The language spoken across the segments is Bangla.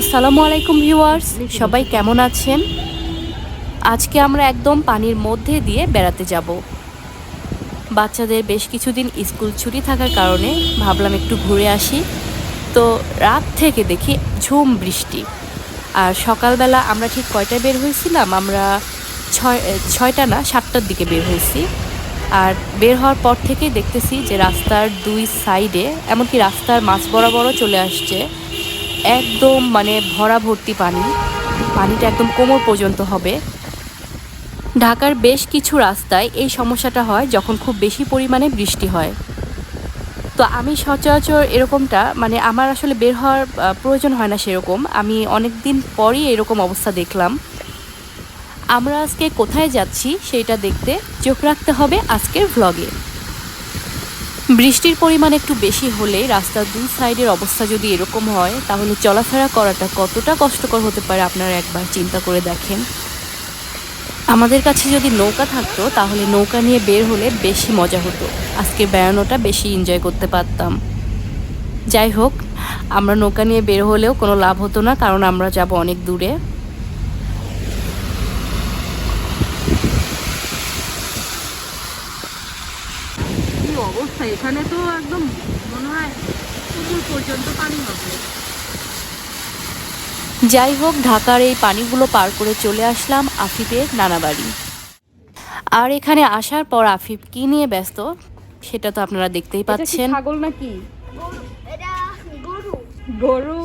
আসসালামু আলাইকুম ভিউয়ার্স, সবাই কেমন আছেন? আজকে আমরা একদম পানির মধ্যে দিয়ে বেড়াতে যাব। বাচ্চাদের বেশ কিছুদিন স্কুল ছুটি থাকার কারণে ভাবলাম একটু ঘুরে আসি। তো রাত থেকে দেখি ঝুম বৃষ্টি। আর সকালবেলা আমরা ঠিক কয়টায় বের হয়েছিলাম? আমরা ছয় ছয়টা না, সাতটার দিকে বের হয়েছি। আর বের হওয়ার পর থেকেই দেখতেছি যে রাস্তার দুই সাইডে, এমনকি রাস্তার মাছ বরাবরও চলে আসছে। একদম মানে ভরা ভর্তি পানি। পানিটা একদম কোমর পর্যন্ত হবে। ঢাকার বেশ কিছু রাস্তায় এই সমস্যাটা হয় যখন খুব বেশি পরিমাণে বৃষ্টি হয়। তো আমি সচরাচর এরকমটা মানে আমার আসলে বের হওয়ার প্রয়োজন হয় না সেরকম। আমি অনেক দিন পরই এরকম অবস্থা দেখলাম। আমরা আজকে কোথায় যাচ্ছি সেটা দেখতে চোখ রাখতে হবে আজকের ভ্লগে বৃষ্টির পরিমাণ একটু বেশি হলে রাস্তার দুই সাইডের অবস্থা যদি এরকম হয়, তাহলে চলাফেরা করাটা কতটা কষ্টকর হতে পারে আপনারা একবার চিন্তা করে দেখেন। আমাদের কাছে যদি নৌকা থাকতো, তাহলে নৌকা নিয়ে বের হলে বেশি মজা হতো। আজকে বেড়ানোটা বেশি এনজয় করতে পারতাম। যাই হোক, আমরা নৌকা নিয়ে বের হলেও কোনো লাভ হতো না, কারণ আমরা যাব অনেক দূরে কি অবস্থা। এখানে তো একদম মনে হয় পুকুর পর্যন্ত পানি হবে। যাই হোক ঢাকার এই পানিগুলো পার করে চলে আসলাম আফিফের নানা বাড়ি। আর এখানে আসার পর আফিফ কি নিয়ে ব্যস্ত সেটা তো আপনারা দেখতেই পাচ্ছেন। ছাগল নাকি? গরু। গরু?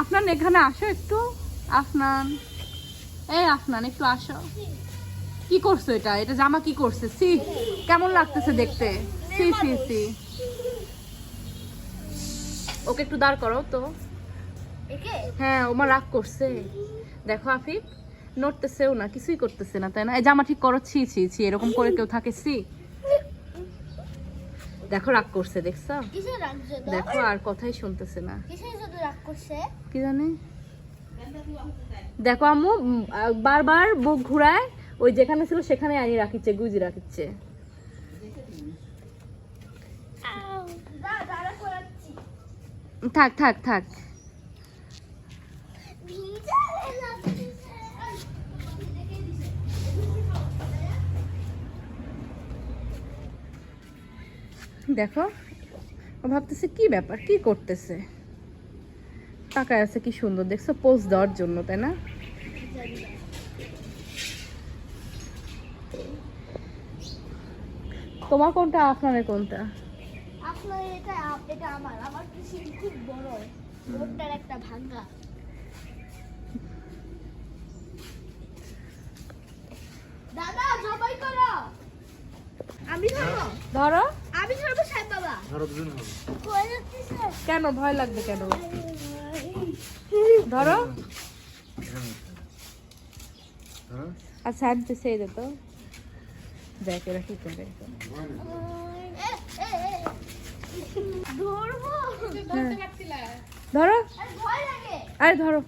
আফনান এখানে আসো একটু। আফনান। এই আফনান একটু আসো। কি করছ এটা? এটা জামা কি করছে? সি কেমন লাগতেছে দেখতে? সি সি সি ওকে একটু দাঁড় করো তো। হ্যাঁ ওমা রাগ করছে। দেখো আফিফ নড়তেছেও না কিছুই করতেছে না তাই না? এই জামা ঠিক করো ছি ছি ছি এরকম করে কেউ থাকে সি দেখো রাগ করছে দেখছ? দেখো আর কথাই শুনতেছে না। রাগ করছে? কি জানি? দেখো আম্মু বারবার বুক ঘুরায় ওই যেখানে ছিল সেখানে আনি রাখিচ্ছে, গুজি রাখিচ্ছে। থাক থাক থাক। দেখো, ও ভাবতেছে কি ব্যাপার, কি করতেছে? টাকায় আছে কি সুন্দর, দেখছ পোজ দেওয়ার জন্য, তাই না? তোমার কোনটা আপনার কোনটা? আপনার এটা এটা আমার। আমার কিছু খুব বড়। ওটার একটা ভাঙ্গা। দাদা জবাই করো। আমি ধরবো? ধরো। আমি ধরবো সাহেব বাবা? কই যাচ্ছিস কেন? ভয় লাগবে কেন? ধরো। আচ্ছা আমি তো সেই যেত দেখ এরা কি করে ধরো। আর ধরো।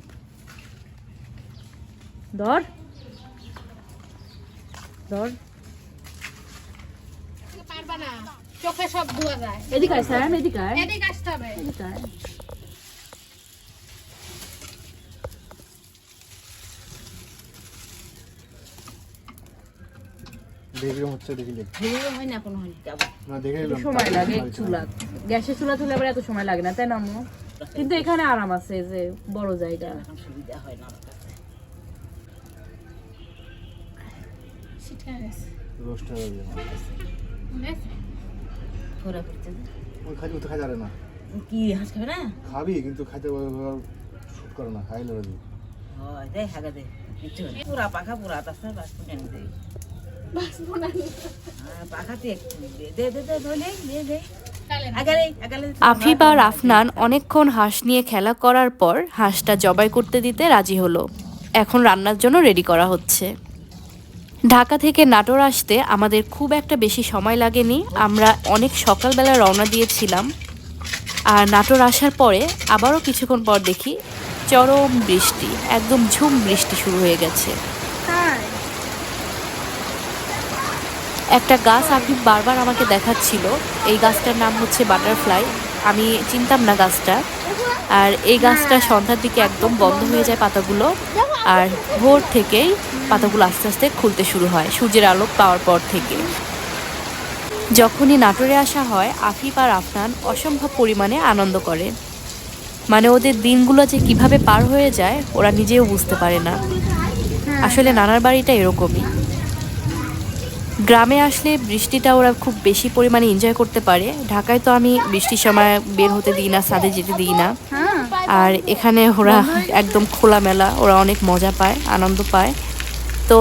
ধর। ধর। পারবা না। চোখে সব ধোয়া যায়। এদিকে আয় স্যার এদিকে আয়। এদিকে আসতে হবে। এদিকে দেখলাম হচ্ছে দেখিলে হয় না কোনো না দেখে সময় লাগে চুলা গ্যাসের চুলা তুলে আবার এত সময় লাগে না তাই না আম্মু? কিন্তু এখানে আরাম আছে যে বড় জায়গা। সুবিধা হয় না দশ টাকা ঘোরা করতে ওই খাই ওতে খাই যাবে না। কি হাঁস খাবে না? খাবি কিন্তু খাইতে শুট করে না খাইলে হয় হাগা দে। পুরা পাখা পুরা বাস আফিফ আর আফনান অনেকক্ষণ হাঁস নিয়ে খেলা করার পর হাঁসটা জবাই করতে দিতে রাজি হলো। এখন রান্নার জন্য রেডি করা হচ্ছে। ঢাকা থেকে নাটোর আসতে আমাদের খুব একটা বেশি সময় লাগেনি। আমরা অনেক সকালবেলা রওনা দিয়েছিলাম। আর নাটোর আসার পরে আবারও কিছুক্ষণ পর দেখি চরম বৃষ্টি, একদম ঝুম বৃষ্টি শুরু হয়ে গেছে। একটা গাছ আফিফ বারবার আমাকে দেখাচ্ছিল। এই গাছটার নাম হচ্ছে বাটারফ্লাই। আমি চিনতাম না গাছটা। আর এই গাছটা সন্ধ্যার দিকে একদম বন্ধ হয়ে যায় পাতাগুলো আর ভোর থেকেই পাতাগুলো আস্তে আস্তে খুলতে শুরু হয় সূর্যের আলো পাওয়ার পর থেকে। যখনই নাটোরে আসা হয়, আফিফ আর আফনান অসম্ভব পরিমাণে আনন্দ করে। মানে ওদের দিনগুলো যে কীভাবে পার হয়ে যায়, ওরা নিজেও বুঝতে পারে না। আসলে নানার বাড়িটা এরকমই। গ্রামে আসলে বৃষ্টিটা ওরা খুব বেশি পরিমাণে এনজয় করতে পারে। ঢাকায় তো আমি বৃষ্টির সময় বের হতে দিই না, ছাদে যেতে দিই না। আর এখানে ওরা একদম খোলামেলা, ওরা অনেক মজা পায়, আনন্দ পায়। তো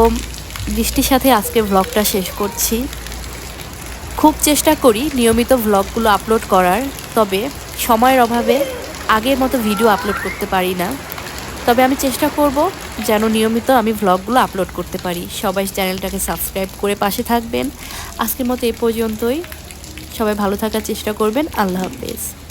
বৃষ্টির সাথে আজকে ভ্লগটা শেষ করছি। খুব চেষ্টা করি নিয়মিত ভ্লগগুলো আপলোড করার, তবে সময়ের অভাবে আগের মতো ভিডিও আপলোড করতে পারি না। তবে আমি চেষ্টা করব যেন নিয়মিত আমি ভ্লগগুলো আপলোড করতে পারি। সবাই চ্যানেলটাকে সাবস্ক্রাইব করে পাশে থাকবেন। আজকের মতো এ পর্যন্তই। সবাই ভালো থাকার চেষ্টা করবেন। আল্লাহ হাফেজ।